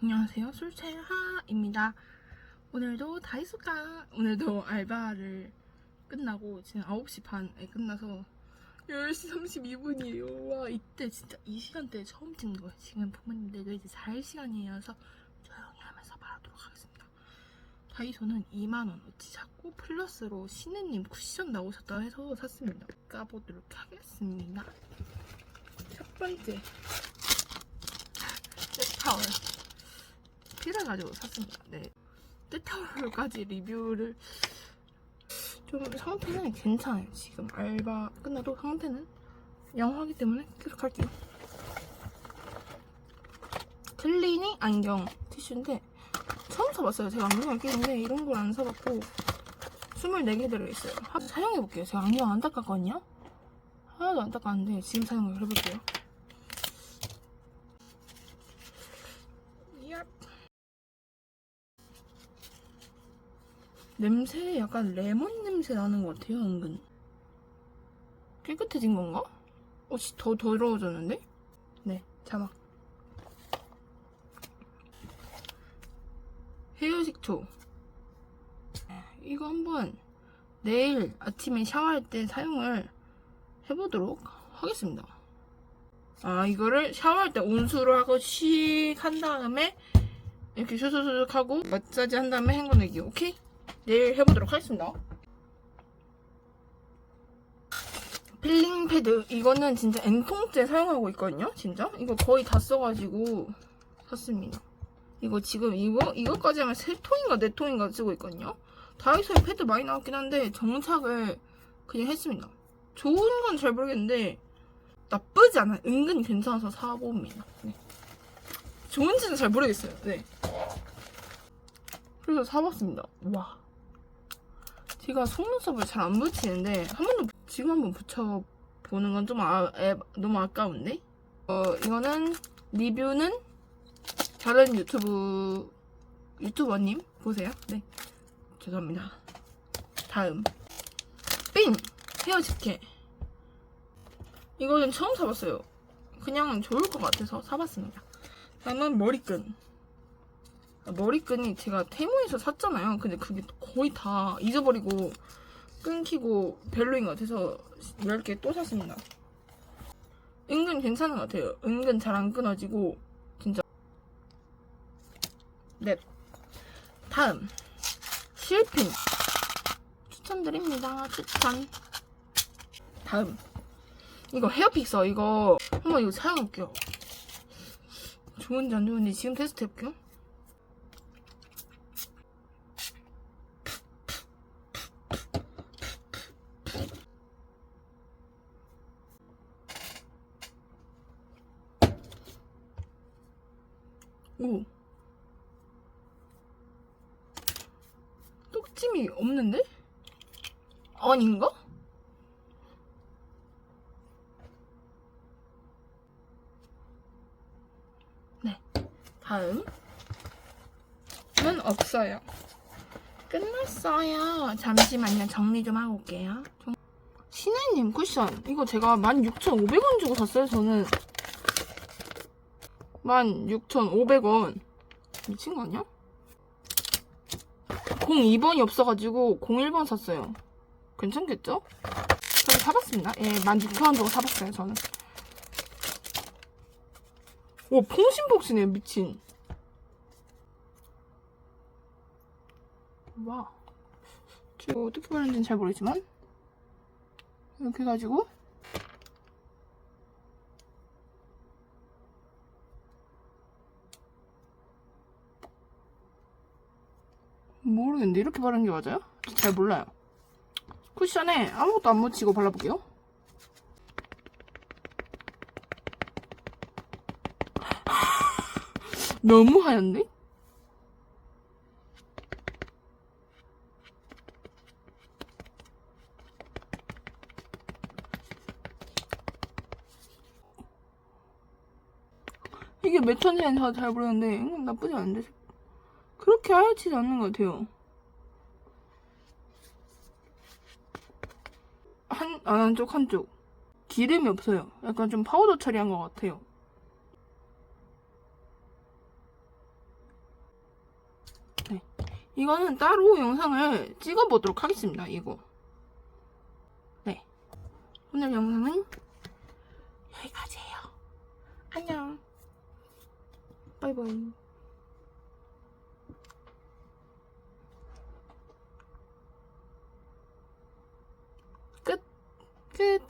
안녕하세요. 술채하입니다. 오늘도 다이소가 오늘도 알바를 끝나고 지금 9시 반에 끝나서 10시 32분이에요. 와 이때 진짜 이 시간대에 처음 찍는 거예요. 지금 부모님들도 이제 잘 시간이어서 조용히 하면서 말하도록 하겠습니다. 다이소는 2만원어치 샀고 플러스로 신혜님 쿠션 나오셨다 해서 샀습니다. 까보도록 하겠습니다. 첫 번째 떼타월 필요해가지고 샀습니다. 네. 떼타월까지 리뷰를 좀 상태는 괜찮아요. 지금 알바 끝나도 상태는 양호하기 때문에 계속 할게요. 클리닝 안경 티슈인데 처음 사봤어요. 제가 안경을 끼는데 이런 걸 안 사봤고 24개 들어있어요. 사용해볼게요. 제가 안경 안 닦았거든요. 하나도 안 닦았는데 지금 사용을 해볼게요. 냄새 약간 레몬 냄새 나는 것 같아요, 은근. 깨끗해진 건가? 어, 씨, 더 더러워졌는데? 네, 자막. 헤어 식초. 이거 한번 내일 아침에 샤워할 때 사용을 해보도록 하겠습니다. 아, 이거를 샤워할 때 온수로 하고 씩 한 다음에 이렇게 슈슈슈 하고 마사지 한 다음에 헹궈내기. 오케이? 내일 해보도록 하겠습니다. 필링 패드. 이거는 진짜 N통째 사용하고 있거든요. 진짜. 이거 거의 다 써가지고 샀습니다. 이거 지금 이거 이거까지 하면 세 통인가 네 통인가 쓰고 있거든요. 다이소에 패드 많이 나왔긴 한데 정착을 그냥 했습니다. 좋은 건 잘 모르겠는데 나쁘지 않아요. 은근 괜찮아서 사봅니다. 네. 좋은지는 잘 모르겠어요. 네. 그래서 사봤습니다. 와. 제가 속눈썹을 잘 안 붙이는데 한 번도 지금 한번 붙여보는 건 좀 아, 애- 너무 아까운데? 어 이거는 리뷰는 다른 유튜브 유튜버님 보세요. 네. 죄송합니다. 다음 삥 헤어 집게 이거는 처음 사봤어요. 그냥 좋을 것 같아서 사봤습니다. 다음은 머리끈. 머리끈이 제가 테무에서 샀잖아요. 근데 그게 거의 다 잊어버리고 끊기고 별로인 것 같아서 10개 또 샀습니다. 은근 괜찮은 것 같아요. 은근 잘 안 끊어지고 진짜 넷 다음 실핀 추천드립니다. 추천 다음 이거 헤어 픽서 이거 한번 이거 사용해볼게요. 좋은지 안 좋은지 지금 테스트 해볼게요. 오. 똑짐이 없는데? 아닌가? 네. 다음. 은 없어요. 끝났어요. 잠시만요. 정리 좀 하고 올게요. 정- 신혜님 쿠션. 이거 제가 16,500원 주고 샀어요, 저는. 16,500원. 미친 거 아니야? 02번이 없어가지고 01번 샀어요. 괜찮겠죠? 저는 사봤습니다. 예, 16,000원 주고 사봤어요, 저는. 오, 퐁신퐁신해, 미친. 와. 이거 어떻게 바르는지는 잘 모르겠지만. 이렇게 해가지고. 모르겠는데, 이렇게 바르는 게 맞아요? 잘 몰라요. 쿠션에 아무것도 안 묻히고 발라볼게요. 너무 하얀데? 이게 몇 천인지 잘 모르겠는데 음, 나쁘지 않은데 그렇게 하얗지 않는 것 같아요. 한, 아, 한쪽, 한쪽. 기름이 없어요. 약간 좀 파우더 처리한 것 같아요. 이거는 따로 영상을 찍어보도록 하겠습니다. 이거. 네. 오늘 영상은 여기까지예요. 안녕. 바이바이.